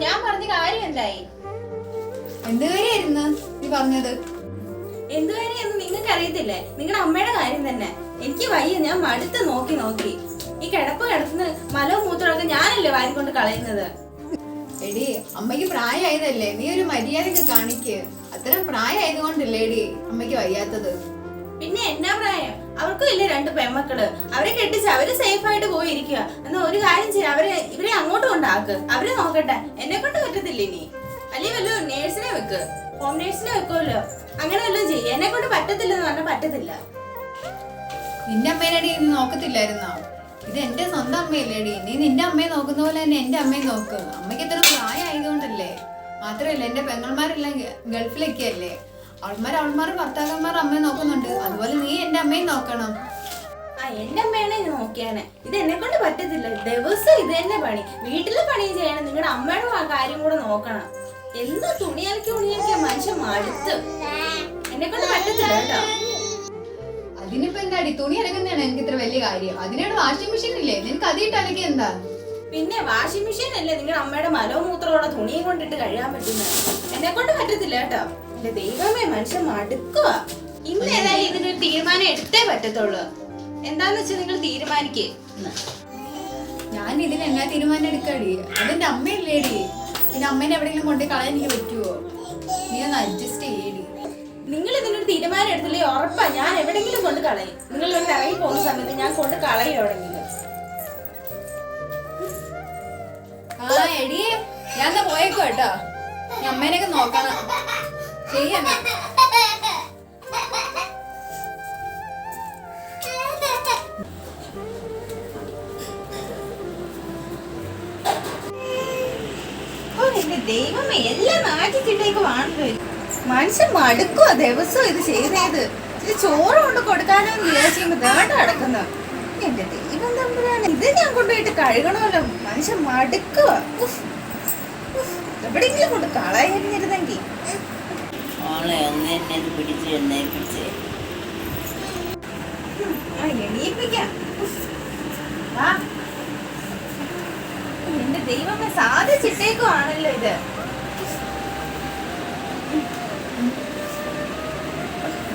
ഞാൻ പറഞ്ഞ കാര്യം എന്തായി? എന്ത് കാര്യമായിരുന്നു നീ പറഞ്ഞത്? എന്ത് കാര്യമെന്ന് നിങ്ങൾക്ക് അറിയത്തില്ലേ നിങ്ങളുടെ അമ്മയുടെ കാര്യം തന്നെ. എനിക്ക് വയ്യ ഞാൻ മടുത്ത് നോക്കി നോക്കി. ഈ കിടപ്പ് കിടന്ന് മലവും മൂത്രമൊക്കെ ഞാനല്ലേ വാരിക്കൊണ്ട് കളയുന്നത്? എടി അമ്മയ്ക്ക് പ്രായമായതല്ലേ നീ ഒരു മര്യാദയ്ക്ക് കാണിക്ക്. അത്തരം പ്രായമായതുകൊണ്ടല്ലേ എടി അമ്മയ്ക്ക് വയ്യാത്തത്. പിന്നെ എന്നാ പ്രായം? അവർക്കും ഇല്ല രണ്ട് പെമ്മക്കൾ അവരെ കെട്ടിച്ച് അവർ സേഫ് ആയിട്ട് പോയിരിക്കുക. എന്നാ ഒരു കാര്യം ചെയ്യാം അവരെ ഇവരെ അങ്ങോട്ട് കൊണ്ടാക്ക്. അവരെ നോക്കട്ടെ. എന്നെ കൊണ്ട് പറ്റത്തില്ല ഇനി? അല്ലെങ്കിൽ വല്ല നേഴ്സിനെ വെക്ക്. ഹോം നേഴ്സിനെ വെക്കുമല്ലോ. അങ്ങനെ വല്ലതും ചെയ്യ. എന്നെ കൊണ്ട് പറ്റത്തില്ലെന്ന് പറഞ്ഞാൽ പറ്റത്തില്ല. നിന്റെ അമ്മേനടി നീ നോക്കത്തില്ലായിരുന്നോ? ഇത് എന്റെ സ്വന്തം അമ്മയല്ലേടി. നീ നിന്റെ അമ്മയെ നോക്കുന്ന പോലെ തന്നെ എന്റെ അമ്മയെ നോക്ക്. അമ്മയ്ക്ക് ഇത്ര പ്രായമായതുകൊണ്ടല്ലേ? മാത്രമല്ല എന്റെ പെങ്ങന്മാരെല്ലാം ഗൾഫിലൊക്കെയല്ലേ? അവൾമാർ അവൾമാർ ഭർത്താക്കന്മാർ അമ്മയെ നോക്കുന്നുണ്ട്. അതുപോലെ നീ എന്റെ അമ്മയും നോക്കണം. ആ എന്റെ അമ്മയാണ് നോക്കിയാണ് ഇത് എന്നെ കൊണ്ട് പറ്റത്തില്ല. ദിവസം ഇത് തന്നെ പണി. വീട്ടിലെ പണി ചെയ്യണം. നിങ്ങളുടെ അമ്മയുടെ ആ കാര്യം കൂടെ നോക്കണം. എന്ത് തുണി അലക്കി തുണി അലക്കിയ മനുഷ്യൻ മടുത്ത്. എന്നെ കൊണ്ട് പറ്റത്തില്ല കേട്ടോ. അതിനിപ്പോ എന്താടി തുണി അലക്കുന്നതാണ് എനിക്ക് ഇത്ര വലിയ കാര്യം. അതിനോട് വാഷിംഗ് മെഷീൻ ഇല്ലേ? നിനക്ക് അതിട്ട് അലക്കി എന്താ? പിന്നെ വാഷിംഗ് മെഷീൻ അല്ലേ നിങ്ങളുടെ അമ്മയുടെ മലവും മൂത്രമുള്ള തുണിയും കൊണ്ടിട്ട് കഴിയാൻ പറ്റുന്നത്? എന്നെ കൊണ്ട് പറ്റത്തില്ല കേട്ടോ. ദൈവമേ മനുഷ്യൻ മടുക്കുക ഇന്ന് ഏതായാലും ഇതിനൊരു തീരുമാനം എടുത്തേ പറ്റത്തുള്ളൂ. എന്താന്ന് വെച്ചാൽ നിങ്ങൾ തീരുമാനിക്കേ. ഞാൻ ഇതിന് എന്നാ തീരുമാനം എടുക്കാടി? അതെന്റെ അമ്മയല്ലേടി. പിന്നെ അമ്മേനെ എവിടെയെങ്കിലും കൊണ്ടേ കളയാൻ എനിക്ക് പറ്റുമോ നീ ഒന്ന് അഡ്ജസ്റ്റ് ചെയ്യടി. നിങ്ങൾ ഇതിനൊരു തീരുമാനം എടുത്തില്ലേ? ഉറപ്പാ ഞാൻ എവിടെങ്കിലും കൊണ്ട് കളയും. നിങ്ങൾ ഇവിടെ ഇറങ്ങി പോകുന്ന സമയത്ത് ഞാൻ കൊണ്ട് കളയും എവിടെയെങ്കിലും. ആ എടിയേ ഞാൻ എന്നാ പോയേക്കോ കേട്ടോ. അമ്മേനെയൊക്കെ നോക്കണം. ചെയ്യണ്ട ദൈവമേ എല്ലാം നാട്ടിച്ചിട്ടേക്ക് വാണല്ലോ മനുഷ്യൻ മടുക്കുക ദിവസം ഇത് ചെയ്തത് ഇത് ചോറ് കൊണ്ട് കൊടുക്കാനോ എന്ന് വിചാരിച്ചുമ്പോ ദേണ്ട കിടക്കുന്നു എന്റെ ദൈവം തമ്പുരാൻ ഇത് ഞാൻ കൊണ്ടുപോയിട്ട് കഴുകണമല്ലോ. മനുഷ്യൻ മടുക്കുക. എവിടെയെങ്കിലും കൊണ്ട് കളയായിരുന്നിരുന്നെങ്കിൽ മോളെ ഒന്ന് എന്നെ ഇത് പിടിച്ച് ഉഫ്. വാ. എന്റെ ദൈവമേ സാധിച്ചിട്ടേക്കുവാണല്ലോ ഇത്.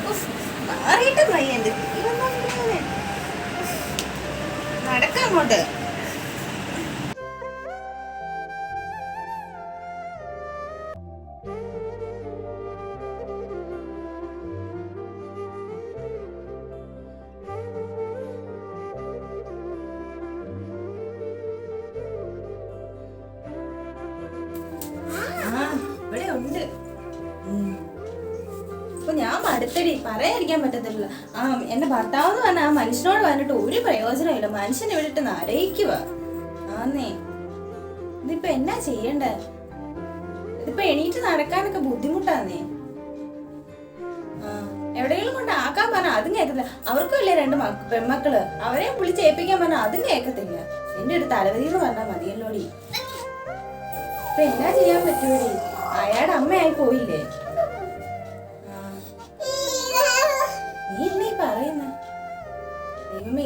മാറിയിട്ട് മാറിയിട്ടും വയ്യ എന്റെ ദൈവം നടക്കാം അങ്ങോട്ട്. മടുത്തടി പറയാതിരിക്കാൻ പറ്റത്തില്ല. ആ എന്റെ ഭർത്താവ് എന്ന് പറഞ്ഞാൽ ആ മനുഷ്യനോട് പറഞ്ഞിട്ട് ഒരു പ്രയോജനമില്ല മനുഷ്യനെ വിട്ടിട്ട് നരയിക്കുക ആന്നേ. ഇതിപ്പോ എന്നാ ചെയ്യണ്ടേ? ഇതിപ്പോ എണീറ്റ് നടക്കാനൊക്കെ ബുദ്ധിമുട്ടാന്നേ. എവിടെയെങ്കിലും കൊണ്ട് ആക്കാൻ പറഞ്ഞാൽ അതും കേൾക്കത്തില്ല അവർക്കും ഇല്ലേ രണ്ട് മക്ക- പെൺമക്കൾ? അവരെ വിളിച്ച് ഏൽപ്പിക്കാൻ പറഞ്ഞാൽ അതും കേൾക്കത്തില്ല എന്റെ ഒരു തലവതി എന്ന് പറഞ്ഞാൽ മതിയല്ലോടി. ഇപ്പൊ എന്നാ ചെയ്യാൻ പറ്റൂടി അയാളുടെ അമ്മയായി പോയില്ലേ?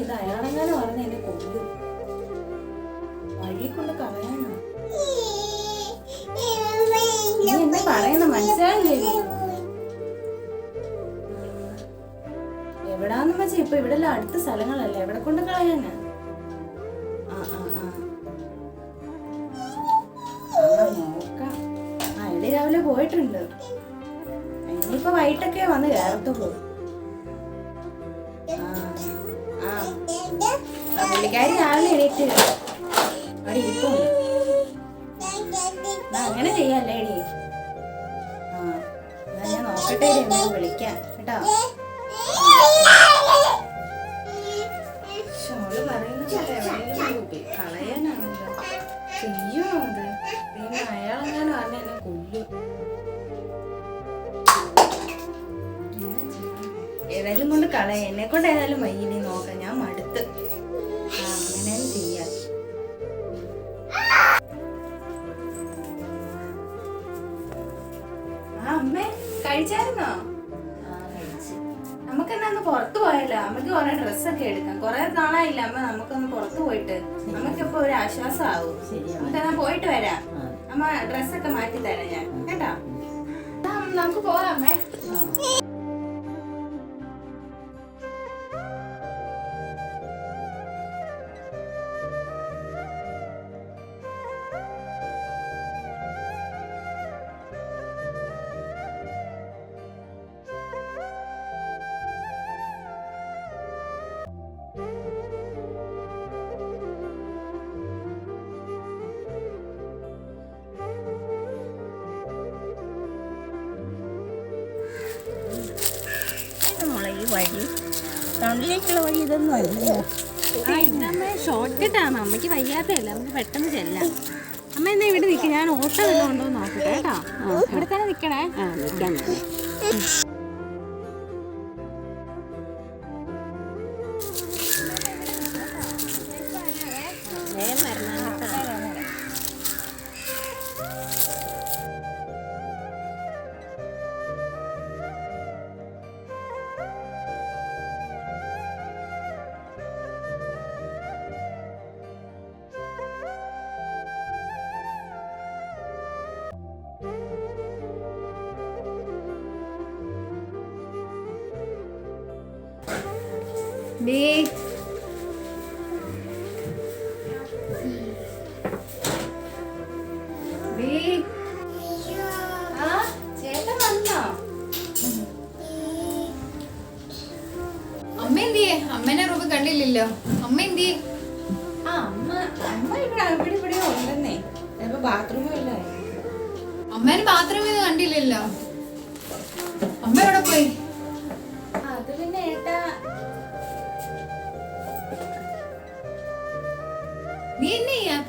ഇത് അയാളെങ്ങാനും പറഞ്ഞ എന്നെ കൊല്ലും. വഴി കൊണ്ട് കളയാനോ. പറയുന്ന? മനസ്സിലായില്ലേ? എവിടാന്ന് വെച്ചാ ഇപ്പൊ ഇവിടെ അടുത്ത സ്ഥലങ്ങളല്ലേ? എവിടെ കൊണ്ട് കളയാനാ? രാവിലെ പോയിട്ടുണ്ട്. ഇനിയിപ്പോ വൈകിട്ടൊക്കെ വന്ന് കയറത്തുള്ളൂ. പുള്ളിക്കാരി രാവിലെ എണീറ്റ്. അവിടെ ഇരിക്കും അങ്ങനെ ചെയ്യാല്ലേ എടി? ആ ഞാൻ നോക്കട്ടെ വിളിക്കാം. കേട്ടോ? ഏതായാലും കൊണ്ട് കളയാം. എന്നെ കൊണ്ട് ഏതായാലും വയ്യിനി നോക്കാം. നമുക്കെന്നാ ഒന്ന് പുറത്തു പോയല്ലോ അമ്മയ്ക്ക് കുറെ ഡ്രസ്സൊക്കെ എടുക്കാം. കുറെ നാളായില്ല അമ്മ നമുക്കൊന്ന് പുറത്തു പോയിട്ട്. നമുക്കിപ്പോ ഒരു ആശ്വാസം ആവും നമുക്കെന്നാ പോയിട്ട് വരാം. അമ്മ ഡ്രസ്സൊക്കെ മാറ്റി തരാം ഞാൻ. കേട്ടോ? നമുക്ക് പോവാം അമ്മേ. ടൗണിലേക്കുള്ള വഴി ഇതൊന്നും അല്ല ആ ഇന്നമ്മ ഷോർട്ട് കട്ടാണ് അമ്മയ്ക്ക് വയ്യാത്തല്ല നമുക്ക് പെട്ടെന്ന് ചെല്ലാം. അമ്മ എന്നാ ഇവിടെ നിൽക്കുക ഞാൻ ഓട്ടോ വല്ലതും ഉണ്ടോ നോക്കട്ടെ കേട്ടോ. ഇവിടെ തന്നെ നിൽക്കണേ ആ നിൽക്കാൻ അമ്മ എന്തിയേ? അമ്മേനെ റൂപ് കണ്ടില്ലല്ലോ. അമ്മ എന്തി അമ്മ ഇവിടെ ബാത്റൂമിൽ അമ്മേനെ ബാത്റൂമിൽ കണ്ടില്ലല്ലോ. അമ്മ എവിടെ പോയി?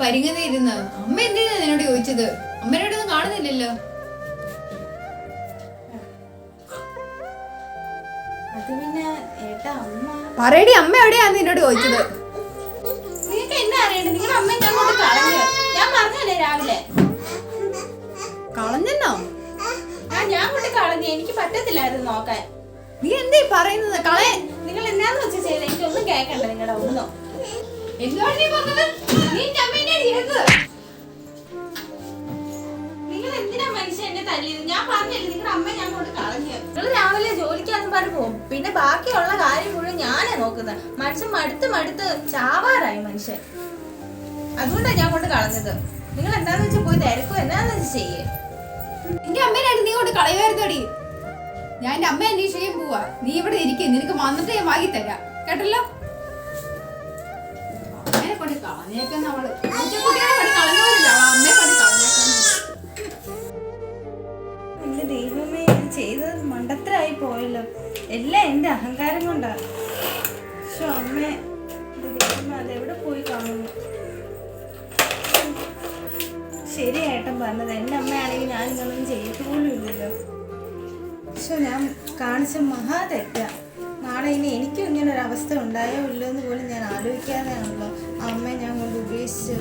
പരിങ്ങത ഇരുന്ന് അമ്മ എന്തിനാ നിന്നോട് ചോദിച്ചത്? അമ്മേനോട് ഒന്നും കാണുന്നില്ലല്ലോ. പറയടി അമ്മ എവിടെയാന്ന് എന്നോട് ചോദിച്ചത്? നിങ്ങൾക്ക് എന്നെ അറിയണ്ട നിങ്ങളുടെ അമ്മ ഞാൻ കൊണ്ട് കളഞ്ഞു. ഞാൻ പറഞ്ഞല്ലേ രാവിലെ? കളഞ്ഞെന്നോ? ആ ഞാൻ കൊണ്ട് കളഞ്ഞു. എനിക്ക് പറ്റത്തില്ലായിരുന്നു നോക്കാൻ. നീ എന്തേ പറയുന്നത്? നിങ്ങൾ എന്നാന്ന് വെച്ചാൽ ചെയ്ത്? എനിക്കൊന്നും കേൾക്കണ്ട നിങ്ങളുടെ ഒന്നും എന്തുകൊണ്ട് നീ പറഞ്ഞത് നീ എന്റെ അമ്മേനെ നിങ്ങൾ എന്തിനാ മനുഷ്യൻ എന്നെ ഞാൻ പറഞ്ഞില്ല നിങ്ങളുടെ അമ്മ ഞാൻ കൊണ്ട് കളഞ്ഞു നിങ്ങൾ രാവിലെ ജോലിക്കാന്ന് പറഞ്ഞു പോകും പിന്നെ ബാക്കിയുള്ള കാര്യം മുഴുവൻ ഞാനാ നോക്കുന്നത്. മനുഷ്യൻ മടുത്ത് മടുത്ത് ചാവാറായി മനുഷ്യൻ. അതുകൊണ്ടാണ് ഞാൻ കൊണ്ട് കളഞ്ഞത്. നിങ്ങൾ എന്താന്ന് വെച്ചാൽ പോയി തിരക്കും. എന്നാന്ന് വെച്ചാൽ ചെയ്യേ. നിന്റെ അമ്മേനായിട്ട് നീ കൊണ്ട് കളയുമായിരുന്നോടി ഞാൻ എന്റെ അമ്മ അന്വേഷിക്കാൻ പോവാ. നീ ഇവിടെ ഇരിക്കേ. നിനക്ക് വന്നിട്ട് ഞാൻ വാങ്ങി തരാം. കേട്ടല്ലോ? കൊണ്ട് കൊണ്ട് എന്റെ ദൈവമേ ചെയ്തത് മണ്ടത്തരായി പോയല്ലോ. എല്ലാം എന്റെ അഹങ്കാരം കൊണ്ടാ. പക്ഷെ അമ്മേ. അതെവിടെ പോയി കാണുന്നു? ശരിയായിട്ടും പറഞ്ഞത് അമ്മയാണെങ്കിൽ ഞാൻ ഇങ്ങനൊന്നും ചെയ്തു പോലും ഇല്ലല്ലോ. പക്ഷെ ഞാൻ കാണിച്ച മഹാ നാളെ ഇനി എനിക്കും ഇങ്ങനെ ഒരു അവസ്ഥ ഉണ്ടായോ ഇല്ലോ എന്ന് പോലും ഞാൻ ആലോചിക്കാതെയാണല്ലോ. дивися.